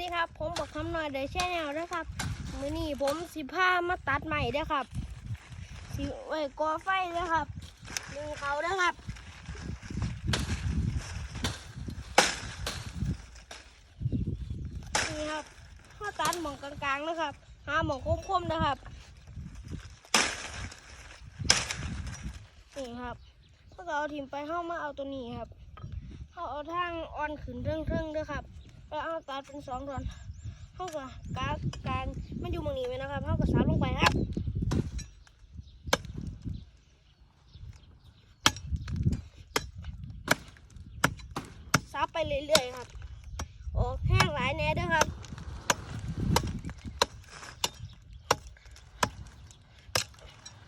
ดีครับ ผมบอกคำหน่อยเดี๋ยวแช่แนวด้วยครับ มือนี้ผมสิผ้ามาตัดใหม่ด้วยครับ สิไว้กอไฟด้วยครับดึงเขาด้วยครับนี่ครับถ้าตัดหมองกลางๆนะครับ หาหมองคมๆนะครับนี่ครับถ้าเราเอาทิมไปเข้ามาเอาตัวนี้ครับเขาเอาทางอ่อนขึ้นเรื่องๆด้วยครับ แล้วเอาตัดเป็นสองตอนเขากับกาการมันอยู่มองนี้ไว้นะครับเขากับสาวลงไปครับซับไปเรื่อยๆครับ โอ้แห้งหลายแน่ด้วยครับ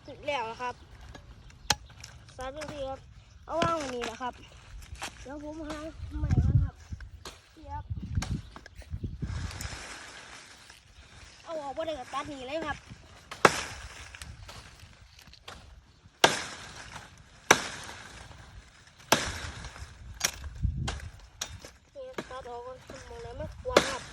ถึงแล้วนะครับซับทังทีครับ เอาว่างวันนี้แหละครับเดี๋ยวผมหาใหม่กันครับเทียบ เอาออกมาเลยกับตัดหนีเลยครับนี่ตัดออกก่อนมองแล้วมันกว่าครับ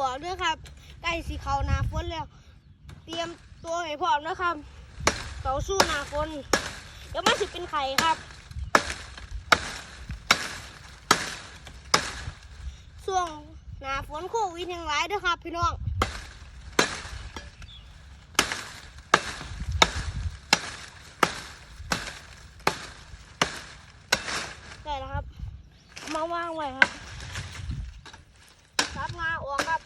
บอกด้วยครับใกล้สีเขานาฝนแล้ว เตรียมตัวให้พร้อมนะครับเขาสู้นาฝนเดี๋ยวมาสิเป็นไข่ครับช่วงหนาฝนโควิดยังร้ายด้วยครับ พี่น้อง ได้แล้วครับ มาวางไว้ครับ ครับงาออกครับ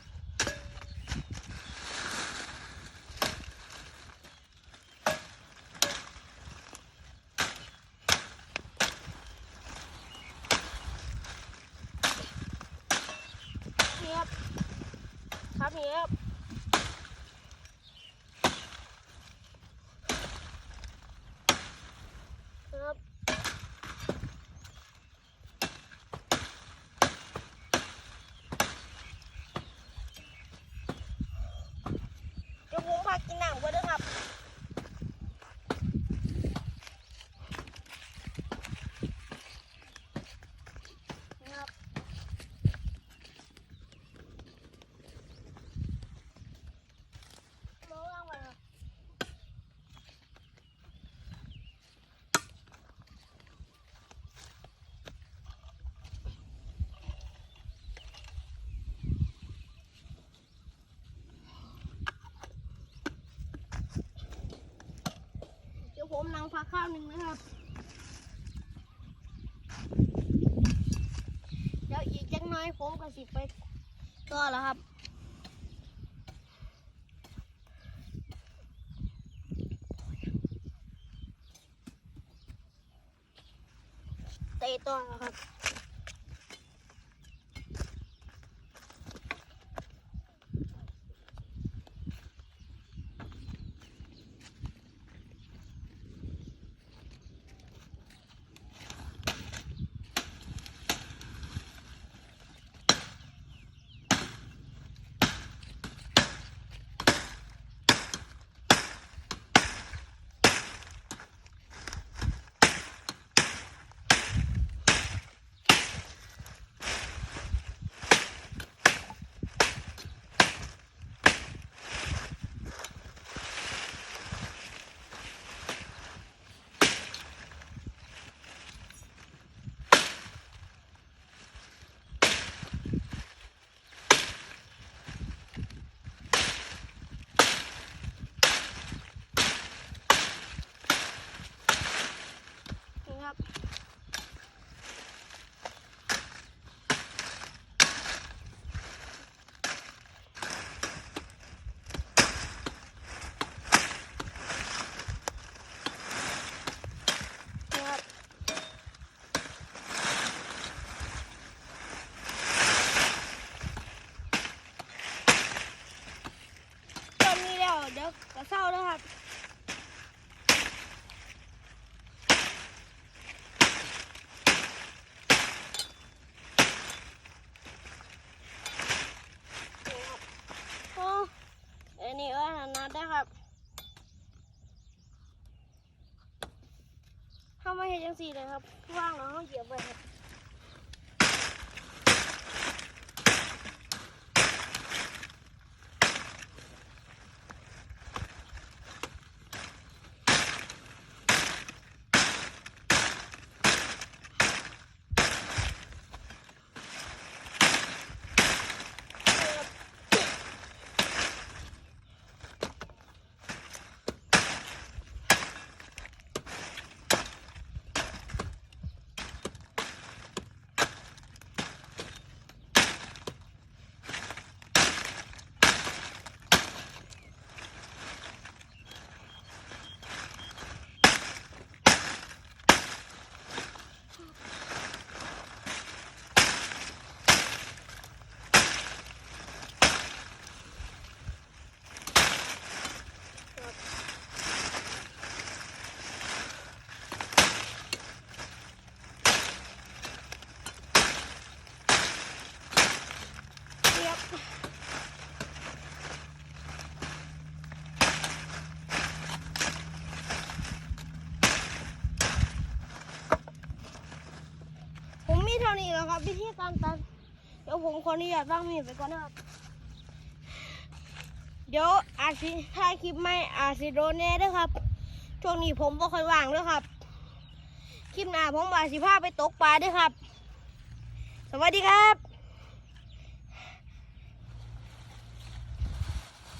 นี่ครับ ครับนี่ครับ ครับ เดี๋ยวผมพากินน้ำก่อนด้วยครับ นี่ครับ มาวางไว้ครับ เดี๋ยวผมนั่งพักข้าวหนึ่งนะครับ เดี๋ยวอีกจักหน้อยผมก็สิไปก็แล้วครับเตะต่อแล้วครับ น ดี๋ยวกระเศร้าแล้วครับโอ้อันนี้เออนัดได้ครับเข้ามาเห็นจังสี่เลยครับ ว่างแล้วเขาเหยียบไปครับ นะครับวิธีการตัดเดี๋ยวผมขออนุญาตวางมีดไปก่อนนะครับ เดี๋ยวอาซิถ่ายคลิปไม่อาซิโดนแน่เด้วยครับ ช่วงนี้ผมก็ค่อยว่างด้วยครับ คลิปหน้าผมอาซิพาไปตกปลาด้วยครับ สวัสดีครับ